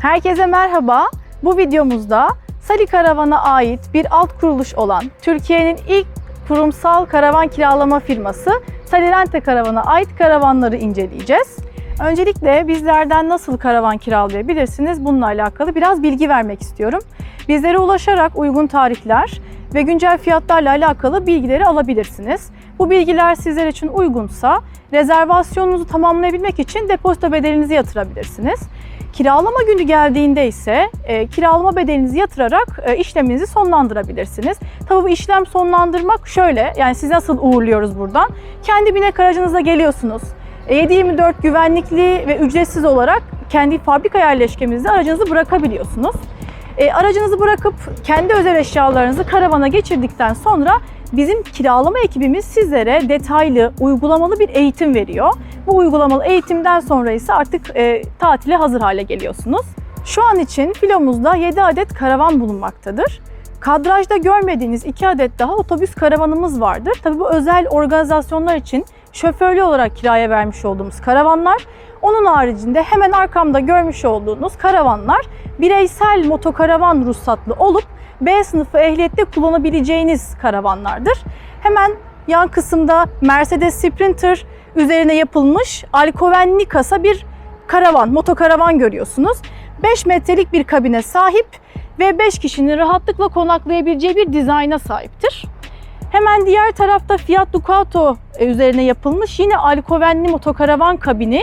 Herkese merhaba. Bu videomuzda Sali Karavan'a ait bir alt kuruluş olan Türkiye'nin ilk kurumsal karavan kiralama firması Sali Rente Karavan'a ait karavanları inceleyeceğiz. Öncelikle bizlerden nasıl karavan kiralayabilirsiniz bununla alakalı biraz bilgi vermek istiyorum. Bizlere ulaşarak uygun tarihler ve güncel fiyatlarla alakalı bilgileri alabilirsiniz. Bu bilgiler sizler için uygunsa rezervasyonunuzu tamamlayabilmek için depozito bedelinizi yatırabilirsiniz. Kiralama günü geldiğinde ise e, kiralama bedelinizi yatırarak e, işleminizi sonlandırabilirsiniz. Tabii bu işlem sonlandırmak şöyle, yani siz nasıl uğurluyoruz buradan? Kendi binek aracınıza geliyorsunuz. E, 7-24 güvenlikli ve ücretsiz olarak kendi fabrika yerleşkemizde aracınızı bırakabiliyorsunuz. E, aracınızı bırakıp kendi özel eşyalarınızı karavana geçirdikten sonra bizim kiralama ekibimiz sizlere detaylı, uygulamalı bir eğitim veriyor. Bu uygulamalı eğitimden sonra ise artık e, tatile hazır hale geliyorsunuz. Şu an için filomuzda 7 adet karavan bulunmaktadır. Kadrajda görmediğiniz 2 adet daha otobüs karavanımız vardır. Tabii bu özel organizasyonlar için şoförlü olarak kiraya vermiş olduğumuz karavanlar. Onun haricinde hemen arkamda görmüş olduğunuz karavanlar bireysel motokaravan ruhsatlı olup B sınıfı ehliyette kullanabileceğiniz karavanlardır. Hemen yan kısımda Mercedes Sprinter üzerine yapılmış alkovenli kasa bir karavan, motokaravan görüyorsunuz. 5 metrelik bir kabine sahip ve 5 kişinin rahatlıkla konaklayabileceği bir dizayna sahiptir. Hemen diğer tarafta Fiat Ducato e, üzerine yapılmış yine alkovenli motokaravan kabini.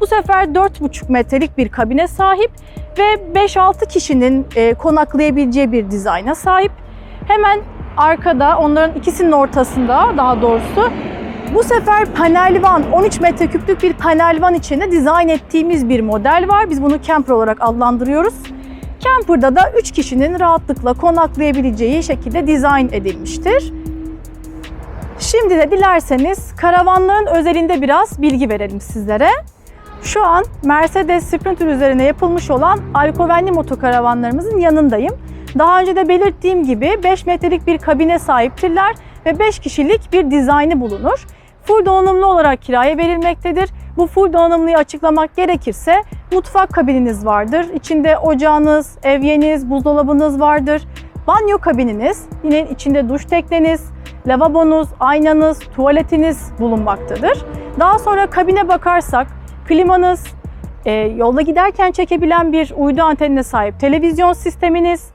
Bu sefer 4,5 metrelik bir kabine sahip ve 5-6 kişinin e, konaklayabileceği bir dizayna sahip. Hemen arkada onların ikisinin ortasında daha doğrusu bu sefer panel van 13 metreküplük bir panel van içinde dizayn ettiğimiz bir model var. Biz bunu camper olarak adlandırıyoruz. Camper'da da 3 kişinin rahatlıkla konaklayabileceği şekilde dizayn edilmiştir. Şimdi de dilerseniz karavanların özelinde biraz bilgi verelim sizlere. Şu an Mercedes Sprinter üzerine yapılmış olan alkovenli motokaravanlarımızın yanındayım. Daha önce de belirttiğim gibi 5 metrelik bir kabine sahiptirler ve 5 kişilik bir dizaynı bulunur. Full donanımlı olarak kiraya verilmektedir. Bu full donanımlıyı açıklamak gerekirse mutfak kabininiz vardır. İçinde ocağınız, evyeniz, buzdolabınız vardır. Banyo kabininiz, yine içinde duş tekneniz, lavabonuz, aynanız, tuvaletiniz bulunmaktadır. Daha sonra kabine bakarsak klimanız, e, yolda giderken çekebilen bir uydu antenine sahip televizyon sisteminiz,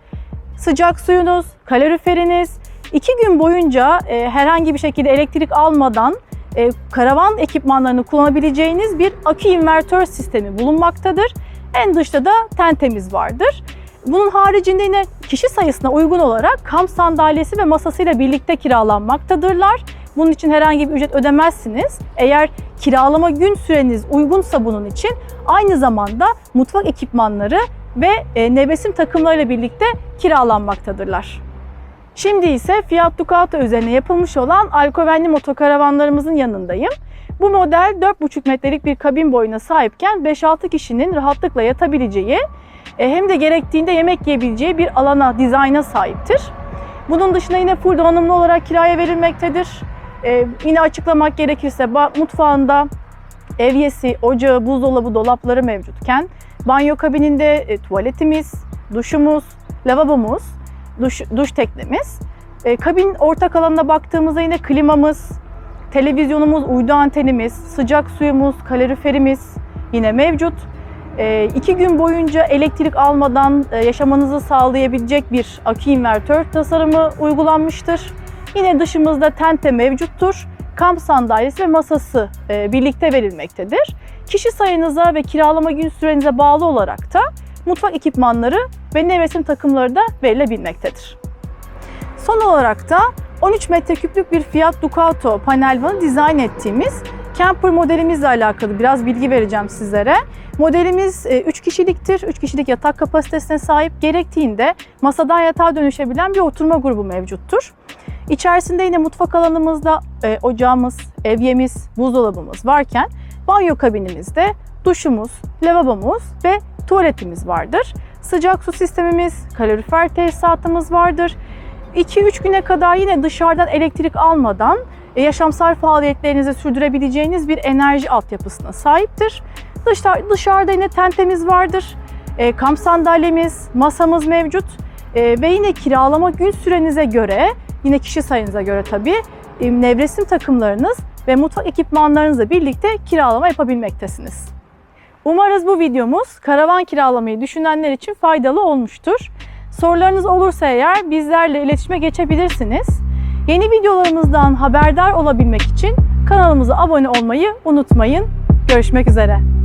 sıcak suyunuz, kaloriferiniz, iki gün boyunca e, herhangi bir şekilde elektrik almadan e, karavan ekipmanlarını kullanabileceğiniz bir akü invertör sistemi bulunmaktadır. En dışta da tentemiz vardır. Bunun haricinde yine kişi sayısına uygun olarak kamp sandalyesi ve masasıyla birlikte kiralanmaktadırlar. Bunun için herhangi bir ücret ödemezsiniz. Eğer kiralama gün süreniz uygunsa bunun için aynı zamanda mutfak ekipmanları ve e, nevresim takımlarıyla birlikte kiralanmaktadırlar. Şimdi ise Fiat Ducato üzerine yapılmış olan alkovenli motokaravanlarımızın yanındayım. Bu model 4,5 metrelik bir kabin boyuna sahipken 5-6 kişinin rahatlıkla yatabileceği e, hem de gerektiğinde yemek yiyebileceği bir alana, dizayna sahiptir. Bunun dışında yine full donanımlı olarak kiraya verilmektedir. Ee, yine açıklamak gerekirse mutfağında evyesi, ocağı, buzdolabı, dolapları mevcutken banyo kabininde e, tuvaletimiz, duşumuz, lavabomuz, duş, duş teknemiz. E, kabin ortak alanına baktığımızda yine klimamız, televizyonumuz, uydu antenimiz, sıcak suyumuz, kaloriferimiz yine mevcut. E, iki gün boyunca elektrik almadan e, yaşamanızı sağlayabilecek bir akü invertör tasarımı uygulanmıştır. Yine dışımızda tente mevcuttur. Kamp sandalyesi ve masası e, birlikte verilmektedir. Kişi sayınıza ve kiralama gün sürenize bağlı olarak da mutfak ekipmanları ve nevresim takımları da verilebilmektedir. Son olarak da 13 metreküplük bir Fiat Ducato panel vanı dizayn ettiğimiz camper modelimizle alakalı biraz bilgi vereceğim sizlere. Modelimiz 3 kişiliktir. 3 kişilik yatak kapasitesine sahip. Gerektiğinde masadan yatağa dönüşebilen bir oturma grubu mevcuttur. İçerisinde yine mutfak alanımızda e, ocağımız, evyemiz, buzdolabımız varken banyo kabinimizde duşumuz, lavabomuz ve tuvaletimiz vardır. Sıcak su sistemimiz, kalorifer tesisatımız vardır. 2-3 güne kadar yine dışarıdan elektrik almadan e, yaşamsal faaliyetlerinizi sürdürebileceğiniz bir enerji altyapısına sahiptir. Dışarı, dışarıda yine tentemiz vardır. E, kamp sandalyemiz, masamız mevcut. E, ve yine kiralama gün sürenize göre, yine kişi sayınıza göre tabii, e, nevresim takımlarınız ve mutfak ekipmanlarınızla birlikte kiralama yapabilmektesiniz. Umarız bu videomuz karavan kiralamayı düşünenler için faydalı olmuştur. Sorularınız olursa eğer bizlerle iletişime geçebilirsiniz. Yeni videolarımızdan haberdar olabilmek için kanalımıza abone olmayı unutmayın. Görüşmek üzere.